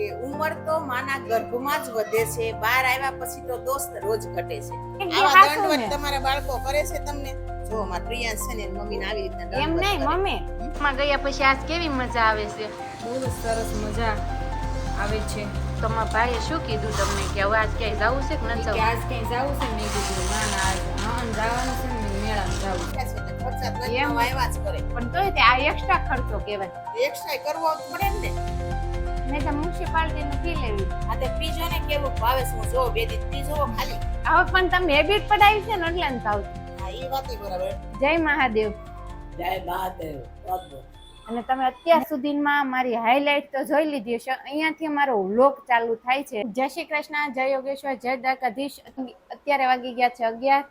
કે ઉંમર તો માના ગર્ભમાં જ વધે છે બહાર આવ્યા પછી તો દોસ્ત રોજ ઘટે છે. આવા દંડવત તમારા બાળકો કરે છે તમને? જો મારા પ્રિયાંશ છે ને મમ્મીને આવી રીતના એમ નહીં મમ્મી. માં ગયા પછી આજ કેવી મજા આવે છે? બહુ જ સરસ મજા આવે છે. તો ભાઈએ શું કીધું તમને કે હવે આજ ક્યાંય જવું છે કે ન જવું? આજ ક્યાંય જવું છે? મેં કીધું ના ના આજ હા જવાનું છે ને મેળા જવું છે. ખર્ચા તો એમ. આવ્યા જ કરે. પણ તો આ એક્સ્ટ્રા ખર્ચો કહેવાય. એક્સ્ટ્રા કરવો પડે ને. મેં તો મ્યુનિસિપાલિટી નથી લેવી. આ તે પીજો ને કેવું? ભાવે શું? જો બે દી પીજો ખાલી. હવે પણ તમે હેબિટ પડાવી છે ને એટલે ને થાવ. હા એ વાત બરાબર. જય મહાદેવ. જય મહાદેવ. અને તમે અત્યાર સુધીમાં મારી હાઇલાઇટ તો જોઈ લીધી હશે. અહીંયાથી અમારો વ્લોગ ચાલુ થાય છે. જય શ્રી કૃષ્ણ જય યોગેશ્વર જય દ્વારકાધીશ. અત્યારે વાગી ગયા છે અગિયાર.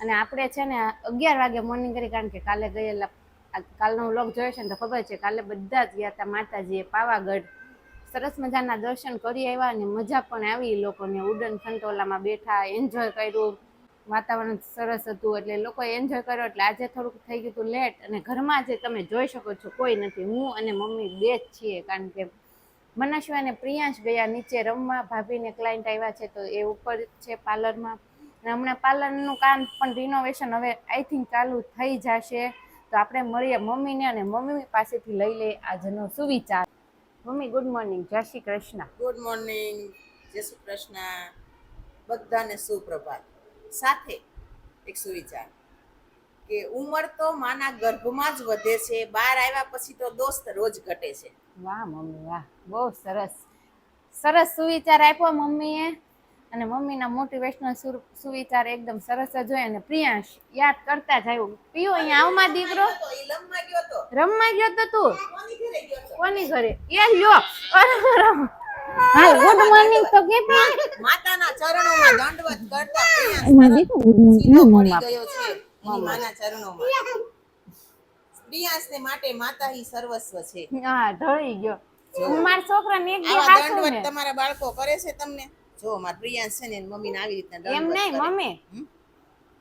અને આપણે છે ને અગિયાર વાગે મોર્નિંગ કરી કારણ કે કાલે ગયેલા કાલનો વ્લોગ જોયો છે ને તો ખબર છે કાલે બધા જ ગયા હતા માતાજીએ પાવાગઢ. સરસ મજાના દર્શન કરી આવ્યા અને મજા પણ આવી. લોકોને ઉડન ખંટોલામાં બેઠા એન્જોય કર્યું. વાતાવરણ સરસ હતું એટલે લોકોએ એન્જોય કર્યો એટલે આજે થોડુંક થઈ ગયું હતું લેટ અને ઘરમાં જે તમે જોઈ શકો છો કોઈ નથી. હું અને મમ્મી બે જ છીએ કારણ કે મનાશુ અને પ્રિયાંશ ગયા નીચે રમવા. ભાભીને ક્લાયન્ટ આવ્યા છે તો એ ઉપર છે પાર્લરમાં. અને હમણાં પાર્લરનું કામ પણ રિનોવેશન હવે આઈ થિંક ચાલુ થઈ જશે. તો આપણે મળીએ મમ્મીને અને મમ્મી પાસેથી લઈ લઈએ આજનો સુવિચાર. મમ્મી ગુડ મોર્નિંગ જય શ્રી કૃષ્ણ. ગુડ મોર્નિંગ જય શ્રી કૃષ્ણ. બધાને સુપ્રભાત. સાથે એક સુવિચાર. કે ઉંમર તો માના ગર્ભમાં જ વધે છે. બહાર આવ્યા પછી તો દોસ્ત રોજ ઘટે છે. વાહ મમ્મી વાહ. બહુ સરસ. સરસ સુવિચાર આપ્યો મમ્મીએ. અને મમ્મીના મોટિવેશનલ સુવિચાર એકદમ સરસ જ હોય અને પ્રિયાંશ યાદ કરતા જ આવ્યું. પીયો અહીંયા આવમાં દીકરો? તો ઈ લમવા ગયો તો રમવા ગયો તો તું? કોની ઘરે? ગયો તો કોની ઘરે એ લ્યો હાલ ગુડ મોર્નિંગ તો કે માતાના ચરણોમાં દંડવત કરતા એમાં દીકરો ગુડ મોર્નિંગ પડી ગયો છે માના ચરણોમાં. પ્રિયાંશને માટે માતા ઈ સર્વસ્વ છે. હા ઢળી ગયો. મારા છોકરાને એક તમારા બાળકો કરે છે તમને? જો મારા પ્રિયાંશ છે ને એની મમ્મીને આવી રીતના એમ નહીં મમ્મી?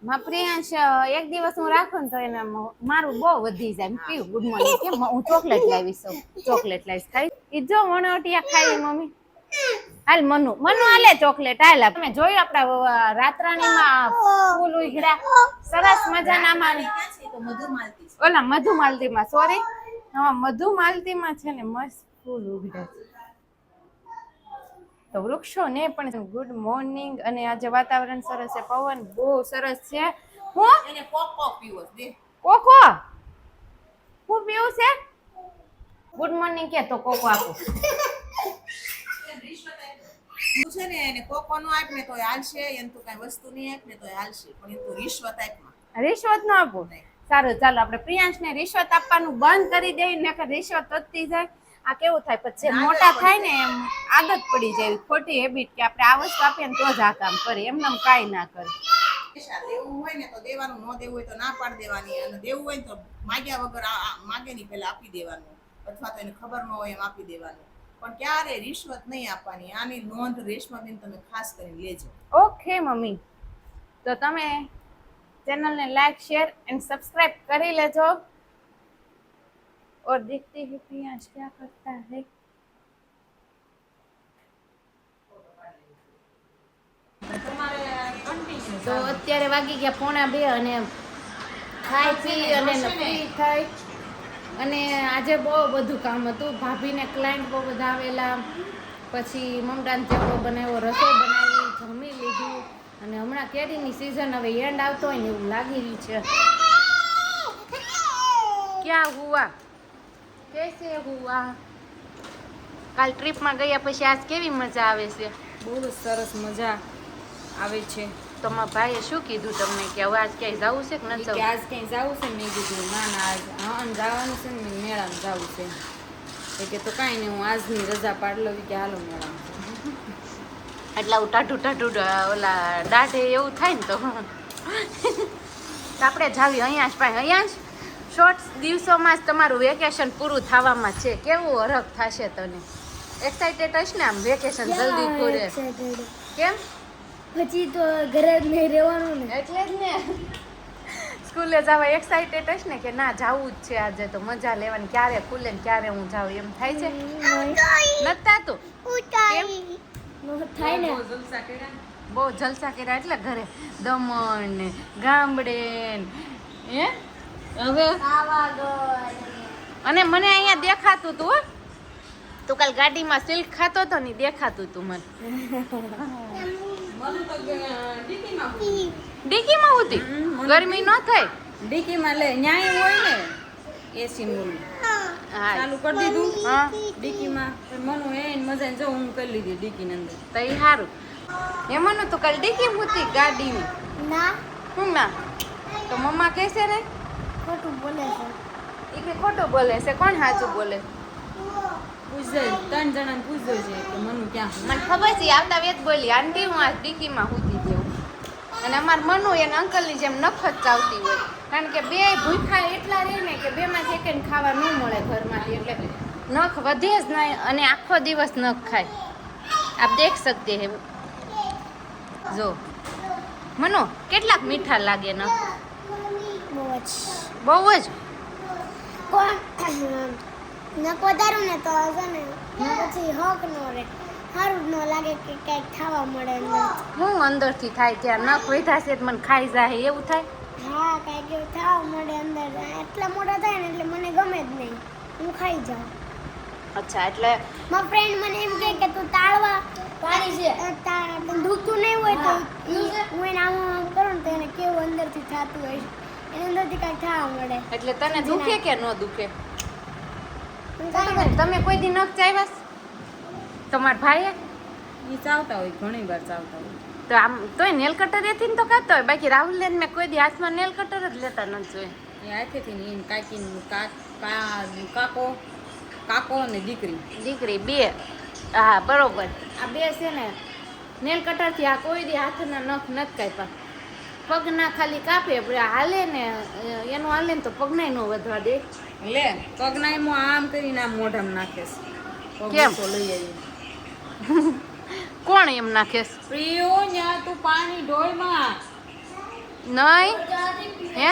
માં પ્રિયાંશ એક દિવસ હું રાખું ને તો એને મારું બહુ વધી જાય. પીવું ગુડ મોર્નિંગ કેમ હું ચોકલેટ લાવીશ ચોકલેટ લાવીશ ખાઈ. ઈ જો વણોટિયા ખાઈ મમ્મી. હાલ મનુ મનુ હાલે ચોકલેટ હાલ. તમે જોયું આપડા અ, રાતરાણીમાં ફૂલ ઉઘડા સરસ મજાના માં ઓલા મધુ માલતી માં સોરી મધુ માલતી મધુમાલતીમાં છે ને મસ્ત ફૂલ ઉઘડા છે. તો વૃક્ષો ને પણ ગુડ મોર્નિંગ. અને આજે વાતાવરણ સરસ છે પવન બહુ સરસ છે. હું? એને પોપ પીવો દે. કોકો હું પીવું છે? ગુડ મોર્નિંગ કે તો કોકો આપો. તું છે ને એને કોકો નો આપ ને તોય હાલશે એને તો કઈ વસ્તુ નહીં આપ ને તોય હાલશે પણ એ તું રિશ્વત આપમાં. રિશ્વત ન આપો. સારું ચાલો આપણે પ્રિયાંશને રિશ્વત આપવાનું બંધ કરી દઈએ ને રિશ્વત વધતી જાય. આ કેવું થાય? પછી મોટા થાય ને એમ આદત પડી જાય. ખોટી હેબિટ કે આપણે આ વસ્તુ આપીએ ને તો જ આ કામ કરે એમને એમ કાંઈ ના કરે. દેવું હોય ને તો દેવાનું ન દેવું હોય તો ના પાડ દેવાની. અને દેવું હોય ને તો માગ્યા વગર માગે ની પહેલા આપી દેવાનું. અથવા તો એને ખબર ન હોય એમ આપી દેવાનું. પણ ક્યારે રિશ્વત નહીં આપવાની. આની નોંધ રેશમાબેન તમે ખાસ કરીને લેજો. Okay mummy. તો તમે ચેનલને લાઈક શેર એન્ડ સબસ્ક્રાઇબ કરી લેજો. और देखते हैं प्रियांश क्या करता है તો અત્યારે વાગી ગયા પોણા બે અને ખાઈ પી અને ફ્રી થઈ અને આજે બહુ બધું કામ હતું ભાભીને ક્લાયન્ટ બહુ બધા આવેલા પછી મમડાન ચેવડો બનાવ્યો રસોઈ બનાવી જમી લીધું અને હમણાં કેરીની સિઝન હવે એન્ડ આવતો હોય ને એવું લાગી રહ્યું છે ક્યાં હુઆ કેસે હુઆ કાલ ટ્રીપમાં ગયા પછી આજ કેવી મજા આવે છે? બહુ જ સરસ મજા આવે છે. તમારા ભાઈએ શું કીધું તમને કે હવે આજ ક્યાંય જવું છે કે ન જવું? આજ ક્યાંય જવું છે? મેં કીધું ના ના આજ હા જવાનું છે ને મેળામાં જવું છે. એ કે તો કાંઈ નહીં હું આજની રજા પાડ લઉં. કે હાલો મેળામાં. એટલે ટાઢું ટાઢું ઓલા દાઢે એવું થાય ને તો આપણે જાવી અહીંયા જ ભાઈ અહીંયા જ? શોર્ટ દિવસોમાં જ તમારું વેકેશન પૂરું થવામાં છે. કેવું હરખ થશે તને? એક્સાઇટેડ હશ ને આમ વેકેશન જલ્દી પૂરે. કેમ? પછી તો ઘરે જ નહીં રહેવાનું ને. એટલે જ ને. સ્કૂલે જવા એક્સાઇટેડ હશ ને કે ના જાવું જ છે આજે તો મજા લેવાની. ક્યારે ખુલે ને ક્યારે હું જાઉં એમ થાય છે? નતા તો? થાય ને. બહુ જલસા કર્યા ને. બહુ જલસા કર્યા એટલે ઘરે દમણ ને ગામડે ને હે? હવે? અને મને અહીંયા દેખાતું તું હો. તું કાલ ગાડીમાં સિલ્ક ખાતો હતો ને દેખાતું તું મને. મન ડીકીમાં હતી ગરમી ન થાય ડીકીમાં લે ન્યાય હોય ને એસી મૂળ હા. ચાલુ કરી દીધું. હા. ડીકીમાં. મનુ એ મજા જો હું કરી લીધી ડીકીની અંદર. તો એ સારું એમાં તું કાલ ડીકી હતી ગાડીની. ના. હું ના? તો મમ્મા કહેશે ને ખોટું બોલે છે. એ કે ખોટું બોલે છે કોણ સાચું બોલે? પૂછજો ત્રણ જણાને પૂછજો છે કે મનુ ક્યાં મને ખબર છે આવતા વેત બોલી આંટી હું આ ડીકીમાં હુતી દેવું અને અમાર મનુ એને અંકલની જેમ નફત ચાવતી હોય. કારણ કે બે ભૂખા એટલા રહે ને કે બેમાંથી એકને ખાવા ન મળે ઘરમાંથી એટલે નખ વધે જ નહીં અને આખો દિવસ નખ ખાય. આપ દેખ શકતે હે. જો. મનો કેટલાક મીઠા લાગે નખ? બહુ જ. બહુ જ? કોણ? નક વધારું ને તો છે ને. પછી હક નો રે. સારું ન લાગે કે કંઈક ખાવા મળે અંદર હું અંદરથી થાય ત્યાં નખ વધ્યા છે મને ખાઈ જાય એવું થાય? હા કાંઈક એવું ખાવા મળે અંદર. એટલા મોટા થાય ને એટલે મને ગમે જ નહીં. હું ખાઈ જાઉં. અચ્છા એટલે મારા ફ્રેન્ડ મને એમ કહે કે તું તાળવા પાણી છે. દુખતું નહીં હોય તો હું એને આમ કરું ને તો એને કેવું અંદરથી થતું હોય. છે એની અંદરથી કાંઈક થવા મળે એટલે તને દુખે કે ન દુખે? તમે કોઈ દી નખ ચાવ્યા તમારા ભાઈએ? એ ચાવતા હોય ઘણી વાર ચાવતા હોય. તો આમ તોય નેલ કટર એથી ને તો કાતો હોય. બાકી રાહુલ ને મેં કોઈ દી હાથમાં નેલ કટર જ લેતા નથી જોઈએ એ હાથેથી ને એને કાકીનું કાક કાકો કાકો અને દીકરી. દીકરી બે. હા બરોબર. આ બે છે ને નેલ કટરથી આ કોઈ દી હાથના નખ નથી કાપ્યા. પગના ખાલી કાપે હાલે ને એનું હાલે ને તો પગનાય નો વધવા દે. લે પગના એમ આમ કરીને આમ મોઢામાં નાખે કેમ? લઈ આવી કોણ એમ નાખે છે? પ્રિયો ન્યા તું પાણી ઢોળમાં નહીં? હે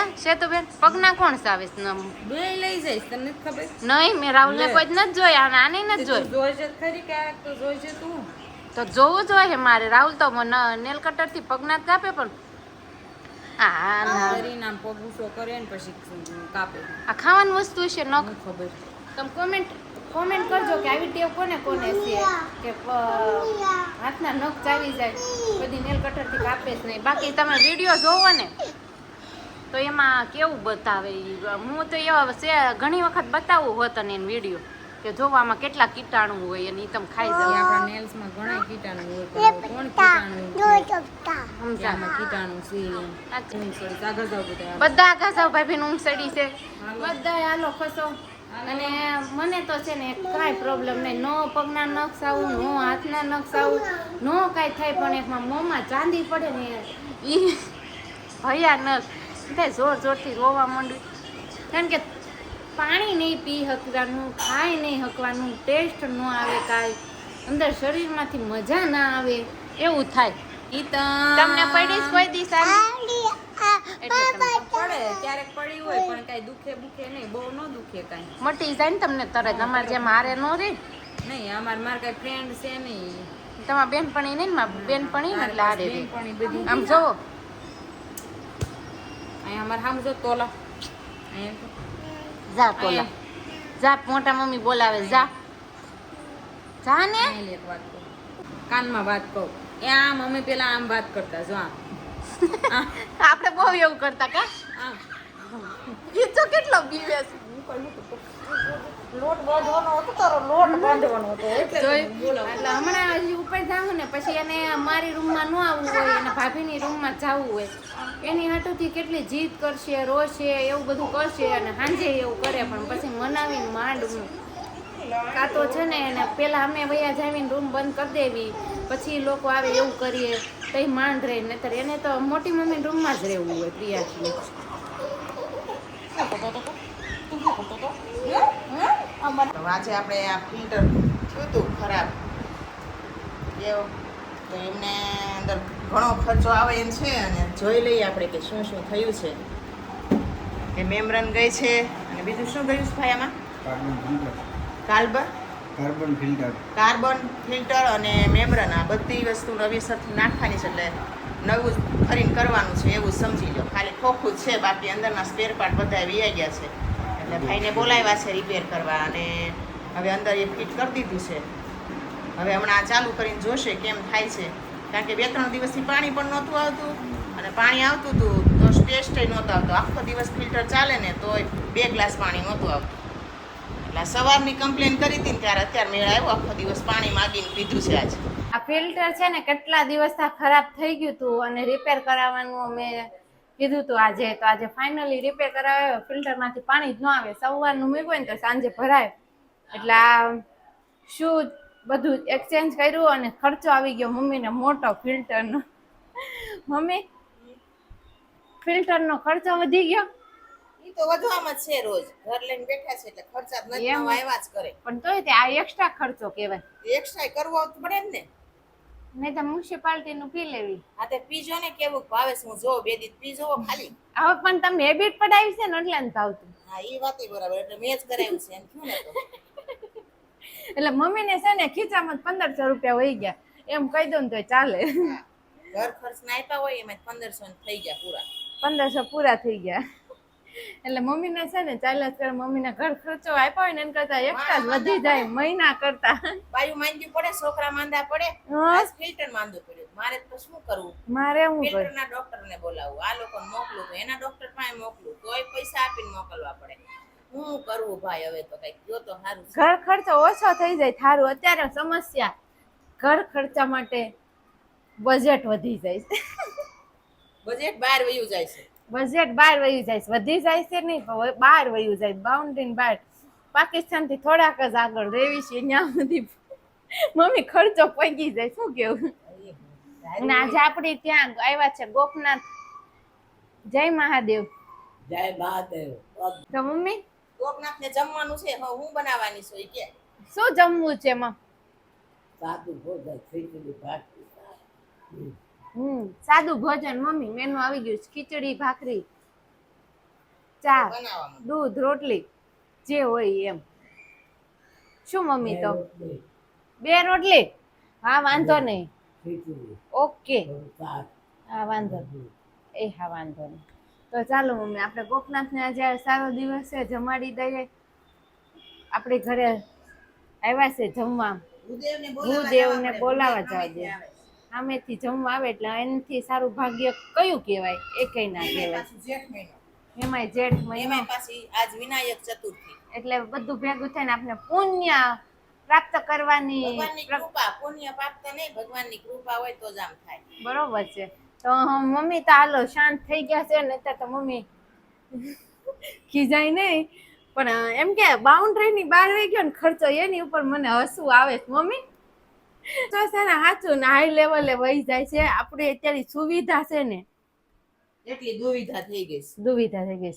બેન પગના કોણ સાવેસ ન? બે લઈ જઈશ તને ખબર? નહીં મેં રાહુલ ને કોઈ જ નથી જોયા અને આને નથી તું જોઈ જોઈશે ખરી ક્યારેક તો જોઈશે તું? તો જોવું જોઈએ મારે. રાહુલ તો મને નેલ કટરથી પગના જ કાપે પણ આ. કરીને આમ પગ ઊંચો કરે ને પછી કાપે. આ ખાવાની વસ્તુ છે ન? ખબર. તમે કોમેન્ટ કોમેન્ટ કરજો કે આવી ટેવ કોને કોને છે કે હાથના નખ ચાવી જાય બધી નેલ કટરથી કાપે જ નહીં. બાકી તમે વીડિયો જોવો ને. તો એમાં કેવું બતાવે. હું તો એવા ઘણી વખત બતાવું હોત ને એને વીડિયો કે જોવામાં કેટલા કીટાણુ હોય અને ઈ તમે ખાઈ એ જાવ આપણા નેલ્સમાં ઘણા કીટાણુ હોય કોણ કીટાણુ સમજા આમાં કીટાણુ છે બધા. ભાઈ ભાભી ઊંઘ સડી છે. બધા હાલો ખસો. અને મને તો છે ને કાંઈ પ્રોબ્લેમ નહીં. નો પગના નખ આવું નો હાથના નખ આવું નો કાંઈ થાય પણ એકમાં મોંમાં ચાંદી પડે ને ઈ ભયાનક. જોર જોરથી રોવા માંડ્યું. કારણ કે પાણી નહીં પી શકવાનું ખાય નહીં શકવાનું ટેસ્ટ ન આવે કાંઈ. અંદર શરીરમાંથી મજા ના આવે એવું થાય. ઈ તો તમને પડી કોઈ દી આવી એટલે તમને પડે ક્યારેક પડી હોય પણ કાંઈ દુખે બુખે નહીં બહુ ન દુખે કાંઈ. મટી જાય ને તમને તરત અમારે જેમ હારે નો રે. નહીં અમારે મારે કાંઈ ફ્રેન્ડ છે નહીં. તમારા બેનપણી નહીં ને બેનપણી ને એટલે હારે બધી આમ જોવો. અહીંયા અમારે સામે જો તોલા અહીંયા તો. જા તોલા જા મોટા મમ્મી બોલાવે જા. જા ને. એક વાત કહું. કાનમાં વાત કહું. એ આમ અમે પેલા આમ વાત કરતા જો આમ. આપણે બહુ એવું કરતા કા? આમ. તો કેટલો બીવે છે લોટ બાંધવાનો હતો તારો લોટ બાંધવાનો હતો એટલે હમણાં હજી ઉપર જાઉં ને પછી એને મારી રૂમમાં ન આવવું હોય અને ભાભીની રૂમમાં જવું હોય. એની હાટુથી કેટલી જીદ કરશે રોશે એવું બધું કરશે અને સાંજે એવું કરે પણ પછી મનાવીને માંડ કાં તો છે ને એને પેલા અમે વયા જાવીને રૂમ બંધ કરી દેવી પછી લોકો આવે એવું કરીએ તો ઈ માંડ રહે નહીતર એને તો મોટી મમ્મી રૂમમાં જ રહેવું હોય પ્રિયાશને તો આજે આપણે આ ફિલ્ટર થયું હતું ખરાબ. એવું. તો એમને અંદર ઘણો ખર્ચો આવે એમ છે અને જોઈ લઈએ આપણે કે શું શું થયું છે. એ મેમરન ગઈ છે અને બીજું શું ગયું છે ભાઈ આમાં? Carbon carbon? Filter. Carbon filter અને મેમરન આ બધી વસ્તુ નવીસરથી નાખવાની છે એટલે નવું ફરીને કરવાનું છે એવું સમજી લો. ખાલી ખોખું છે બાકી અંદરના સ્પેર પાર્ટ બધા વીઆઈ ગયા છે. એટલે ભાઈને બોલાવ્યા છે રિપેર કરવા અને હવે અંદર એ ફિટ કરી દીધું છે. હવે હમણાં ચાલુ કરીને જોશે કેમ થાય છે. કારણ કે બે ત્રણ દિવસથી પાણી પણ નહોતું આવતું અને પાણી આવતું હતું તો ટેસ્ટ નહોતો આવતો. આખો દિવસ ફિલ્ટર ચાલે ને તો બે ગ્લાસ પાણી નહોતું આવતું. એટલે સવારની કમ્પ્લેન કરી હતી ને ત્યારે અત્યારે મેળ આવ્યો. આખો દિવસ પાણી માગીને પીધું છે આજે. આ ફિલ્ટર છે ને કેટલા દિવસ ખરાબ થઈ ગયું હતું અને રિપેર કરાવવાનું અમે કીધું હતું આજે તો આજે ફાઇનલી રિપેર કરાવે ફિલ્ટરમાંથી પાણી જ ન આવે. સવારનું મૂક્યું ને તો સાંજે ભરાય. એટલે આ શું બધું એક્સચેન્જ કર્યું અને ખર્ચો આવી ગયો મમ્મીને મોટો ફિલ્ટરનો મમ્મી ફિલ્ટરનો ખર્ચો વધી ગયો? ઈ તો વધવામાં છે રોજ. ઘર લઈને બેઠા છે એટલે ખર્ચા નથી? આવ્યા જ. કરે. પણ તોય તે આ એક્સ્ટ્રા ખર્ચો કહેવાય. એક્સ્ટ્રા કરવો પડે ને. નહીં તો મ્યુનિસિપાલિટીનું પી લેવી. આ તે પીજો ને કેવું ભાવે છે? હું જોઉં બે દી પીજો ખાલી. હવે પણ તમે હેબિટ પડાવી છે ને એટલે ભાવતું. હા એ વાત બરાબર. એટલે મેં જ કરાવ્યું છે એમ થયું ને એટલે મમ્મીને છે ને ખીચામાં પંદરસો રૂપિયા વહી ગયા. એમ કહી દઉં ને તો ચાલે. ઘર ખર્ચ ના આપ્યા હોય એમાં પંદરસો થઈ ગયા પૂરા. પંદરસો પૂરા થઈ ગયા. એટલે મમ્મીને છે ને ચાલ્યા જ કરે મમ્મીને ઘર ખર્ચો આપ્યો હોય ને એના કરતા એક્સ્ટ્રા જ વધી જાય મહિના કરતા. બાયુ માંદી પડે છોકરા માંદા પડે. બસ ફિલ્ટર માંદો પડ્યો. મારે તો શું કરવું? મારે હું ફિલ્ટર ના ડોક્ટર ને બોલાવવું આ લોકો મોકલું તો એના ડોક્ટર પાસે મોકલું. તોય પૈસા આપીને મોકલવા પડે. હું કરવું ભાઈ હવે તો કઈ કયો તો સારું ઘર ખર્ચો ઓછો થઈ જાય થારું. અત્યારે સમસ્યા. ઘર ખર્ચા માટે બજેટ વધી જાય છે. બજેટ બહાર વયું જાય છે. બજેટ બહાર વયું જાય છે. વધી જાય છે નહીં પણ બહાર વયું જાય બાઉન્ડ્રી બહાર પાકિસ્તાનથી થોડાક જ આગળ રેવી છે. ત્યાં સુધી મમ્મી ખર્ચો પગી જાય. શું કેવું? ના આજે આપણે ત્યાં આવ્યા છે ગોપનાથ. જય મહાદેવ. જય મહાદેવ. તો મમ્મી? ગોપનાથ ને જમવાનું છે. હું બનાવવાની છું કે. શું જમવું છે એમાં? સાદું ભોજન ખીચડી ભાખરી હમ સાદું ભોજન મમ્મી મેનુ આવી ગયું છે. ખીચડી ભાખરી ચા દૂધ રોટલી જે હોય એમ. શું મમ્મી તો? બે રોટલી? હા વાંધો નહીં. ઓકે. હા વાંધો. એ હા વાંધો નહીં. તો ચાલો મમ્મી આપણે ગોપનાથને આજે સારો દિવસ છે જમાડી દઈએ. આપણે ઘરે આવ્યા છે જમવા. ભૂદેવને ને બોલાવવા જવા સામેથી દે. આવે. છે. સામેથી જમવા આવે એટલે એનાથી સારું ભાગ્ય કયું કહેવાય? એ કઈ ના કહેવાય. એમાંય જેઠ મહિનો. પાછી આજ વિનાયક ચતુર્થી. એટલે બધું ભેગું થઈને આપણે પુણ્ય પ્રાપ્ત કરવાની કૃપા પુણ્ય પ્રાપ્ત નહીં ભગવાનની કૃપા હોય તો જ આમ થાય. બરોબર છે. તો મમ્મી તો હાલો શાંત થઈ ગયા છે ને તો મમ્મી ખીજાય નહીં. પણ એમ કે બાઉન્ડ્રી ની બહાર રહી ગયો ને ખર્ચો એની ઉપર મને હસવું આવે મમ્મી તો છે ને સાચું ને હાઈ લેવલે વહી જાય છે. આપણે અત્યારે સુવિધા છે ને. એટલી દુવિધા થઈ ગઈ દુવિધા થઈ ગઈ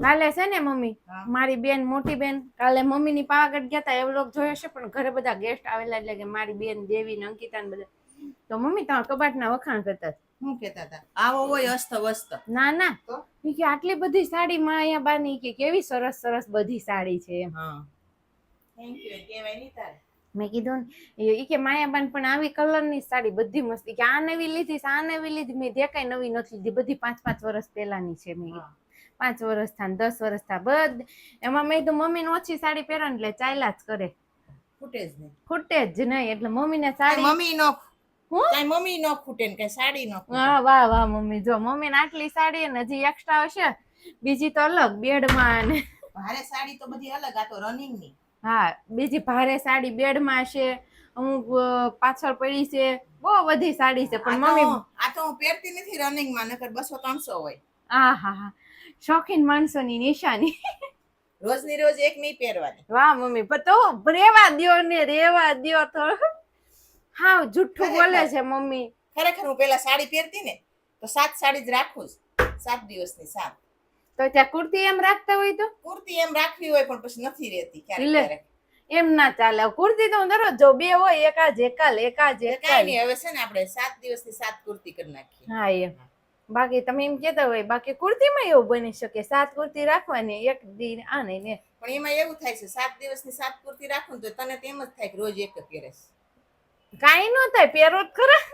કાલે છે ને મમ્મી મારી બેન મોટી બેન કાલે મમ્મી ની પાવાગઢ ગયા હતા એ લોક જોયો છે પણ ઘરે બધા ગેસ્ટ આવેલા એટલે કે મારી બેન દેવી ને અંકિતા ને બધા. તો મમ્મી તમારા કબાટના વખાણ કરતા. શું કેતા હતા? આવો હોય અસ્ત વસ્ત. ના ના. કે આટલી બધી સાડીમાં અહીંયા બાની કે કેવી સરસ સરસ બધી સાડી છે હા. થેન્ક યુ કેવાય નહીં તારે. મેં કીધું ને એ કે માયાબાન પણ આવી કલરની સાડી બધી મસ્તી. કે આ નવી લીધી આ નવી લીધી. મેં જે કઈ નવી નથી લીધી. બધી પાંચ પાંચ વર્ષ પહેલાની છે મેં પાંચ વર્ષ થાય દસ વર્ષ થા બધ. એમાં મેં કીધું મમ્મીને ઓછી સાડી પહેરે ને એટલે ચાલ્યા જ કરે. ખૂટે જ નહીં. ખૂટે જ નહીં એટલે મમ્મીને ને સાડી મમ્મી નો? મમ્મી નો ખૂટે ને કાંઈ સાડી નો હા વાહ વાહ વાહ મમ્મી. જો મમ્મીને આટલી સાડી ને હજી એક્સ્ટ્રા હશે બીજી તો અલગ બેડમાં ને ભારે સાડી તો બધી અલગ આ તો રનિંગની. હા બીજી ભારે સાડી બેડમાં છે અમુક પાછળ પડી છે બહુ બધી સાડી છે પણ મમ્મી આ તો હું પહેરતી નથી રનિંગમાં નકર બસો ત્રણસો હોય. આ હા હા. શોખીન માણસોની નિશાની. રોજની રોજ એક નહીં પહેરવાની. વાહ મમ્મી પણ તો રેવા દ્યો ને રેવા દ્યો તો. હા જુઠ્ઠું બોલે છે મમ્મી. ખરેખર હું પેલા સાડી પહેરતી ને તો સાત સાડી જ રાખું સાત દિવસની સાત. તો ત્યાં કુર્તી એમ રાખતા હોય તો? કુર્તી એમ રાખવી હોય પણ પછી નથી રહેતી ક્યારેક એમ ના ચાલે. કુર્તી તો હું દરરોજ જો બે હોય એકાજ એકાલ એકાજ એકાલ નહીં હવે છે ને આપણે સાત દિવસની સાત કુર્તી કરી નાખીએ. હા એમ બાકી તમે એમ કહેતા હોય બાકી કુર્તીમાં એવું બની શકે? સાત કુર્તી રાખવાની એક દિન આ નહીં ને. પણ એમાં એવું થાય છે સાત દિવસની સાત કુર્તી રાખું તો તને તેમ જ થાય કે રોજ એક જ પહેરેશ. કાંઈ ન થાય પહેરો જ ખરા.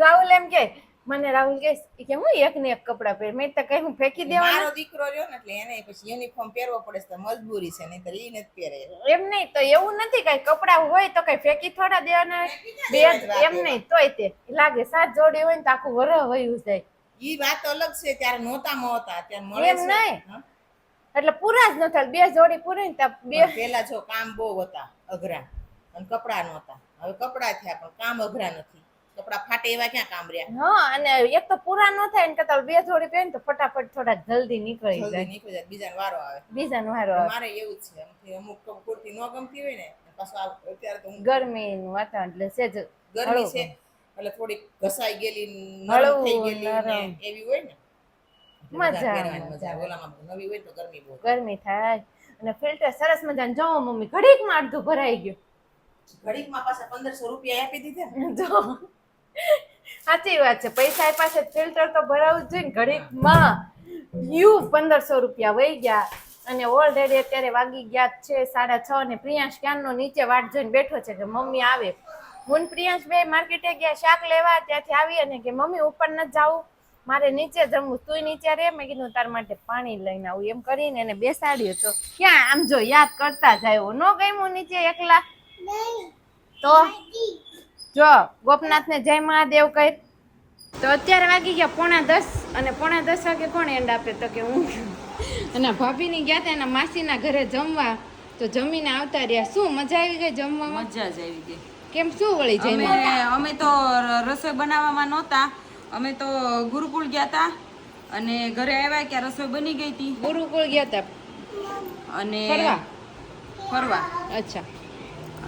રાહુલ એમ કે મને રાહુલ કે કે હું એક ને એક કપડા પહેર. મેં તો કઈ હું ફેંકી દેવાના. મારો દીકરો રહ્યો ને એટલે એને પછી યુનિફોર્મ પહેરવો પડે તો મજબૂરી છે નહીં તો ઈ નથી પહેરે. એમ નહીં તો એવું નથી કઈ કપડા હોય તો કઈ ફેંકી થોડા દેવાના. બે એમ નહીં તોય તે લાગે સાત જોડી હોય ને તો આખું વર વયું જાય. ઈ વાત અલગ છે ત્યારે નોતા મોતા અત્યારે મળે એમ નહીં. એટલે પૂરા જ ન થાય બે જોડી પૂરી ને બે પેલા જો કામ બહુ હતા અઘરા અને કપડા નહોતા. હવે કપડા થયા પણ કામ અઘરા નથી. કપડા ફાટે એવા ક્યાં કામ રહ્યા? હા અને એક તો પૂરા ન થાય ને કરતા બે જોડી પહેરે તો ફટાફટ થોડા જલ્દી નીકળી જલ્દી જાય. નીકળી જાય. બીજાનો વારો આવે. બીજાનો વારો આવે. મારે એવું છે. અમુક કુર્તી ન ગમતી હોય ને પાછું અત્યારે તો ગરમીનું વાતાવરણ એટલે સેજ ગરમી છે એટલે થોડી ઘસાઈ ગયેલી નરમ થઈ ગયેલી એવી હોય ને મજા મજા ઓલામાં નવી હોય તો ગરમી બહુ ગરમી થાય. અને ફિલ્ટર સરસ મજાનું. જો મમ્મી ઘડીકમાં અડધું ભરાઈ ગયું. ઘડીકમાં પાછા પંદરસો રૂપિયા આપી દીધા. જો. સાચી વાત છે. પૈસા એ પાસે ફિલ્ટર તો ભરાવું જ જોઈએ ને. ઘડીકમાં યુ પંદરસો રૂપિયા વહી ગયા અને ઓલરેડી અત્યારે વાગી ગયા છે સાડા છ અને પ્રિયાંશ ક્યાંનો નીચે વાટ જોઈને બેઠો છે કે મમ્મી આવે. હું પ્રિયાંશ બે માર્કેટે ગયા શાક લેવા ત્યાંથી આવી અને કે મમ્મી ઉપર ન જાવું મારે નીચે જમવું તું નીચે રે? મેં કીધું તાર માટે પાણી લઈને આવું. એમ કરીને એને બેસાડ્યો તો ક્યાં આમ જો યાદ કરતા જાય ન ગયું નીચે એકલા? તો? જો ગોપનાથને જય મહાદેવ કહી. તો અત્યારે વાગી ગયા પોણા દસ અને પોણા દસ વાગે કોણ એન્ડ આપે તો કે હું? અને ભાભીની ગયા હતા એના માસીના ઘરે જમવા. તો જમીને આવતા રહ્યા. શું મજા આવી ગઈ જમવામાં? મજા જ આવી ગઈ. કેમ શું વળી જઈને? અમે તો રસોઈ બનાવવામાં નહોતા. અમે તો ગુરુકુળ ગયા હતા અને ઘરે આવ્યા કે રસોઈ બની ગઈ હતી ગુરુકુળ ગયા હતા અને ફરવા? ફરવા. અચ્છા.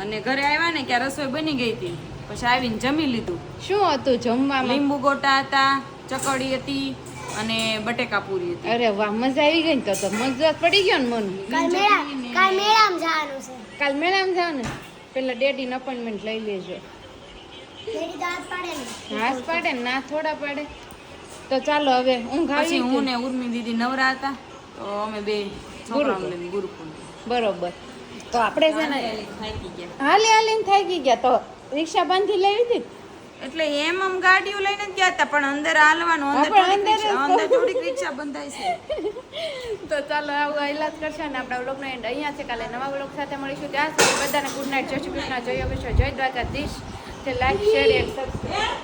અને ઘરે આવ્યા ને ક્યાં રસોઈ બની ગઈ હતી પછી આવીને જમી લીધું. શું હતું જમવામાં? લીંબુ ગોટા હતા ચકડી હતી અને બટેકા પૂરી હતી. અરે વાહ મજા આવી ગઈ ને તો તો મજા પડી ગયો ને મન. કાલ મેળા કાલ મેળામાં જવાનું છે. કાલ મેળામાં જાવ ને પેલા ડેડીને અપોઇન્ટમેન્ટ લઈ લેજો. મેરી દાંત પાડે ને. હાથ પાડે ને ના થોડા પાડે. તો ચાલો હવે ઊંઘ પછી આવી હું ને ઉર્મી દીદી નવરા હતા તો અમે બે છોકરાઓને લઈને ગુરુકુળ. બરોબર. તો આપણે છે ને હાલી હાલીને થાકી ગયા તો રિક્ષા બાંધી લેવી હતી? એટલે એમ આમ ગાડીઓ લઈને ગયા હતા પણ અંદર હાલવાનું અંદર અંદર થોડીક રિક્ષા બંધાય છે. તો ચાલો આવું ઇલાજ કરશે ને આપણા વ્લોગનો એન્ડ અહીંયા છે. કાલે નવા વ્લોગ સાથે મળીશું. ત્યાં સુધી બધાને ગુડ નાઇટ જય શ્રી કૃષ્ણ જય યોગેશ્વર જય Dwarkadhish. Like share and subscribe